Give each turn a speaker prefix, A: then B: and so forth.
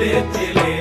A: உள்ளத்திலே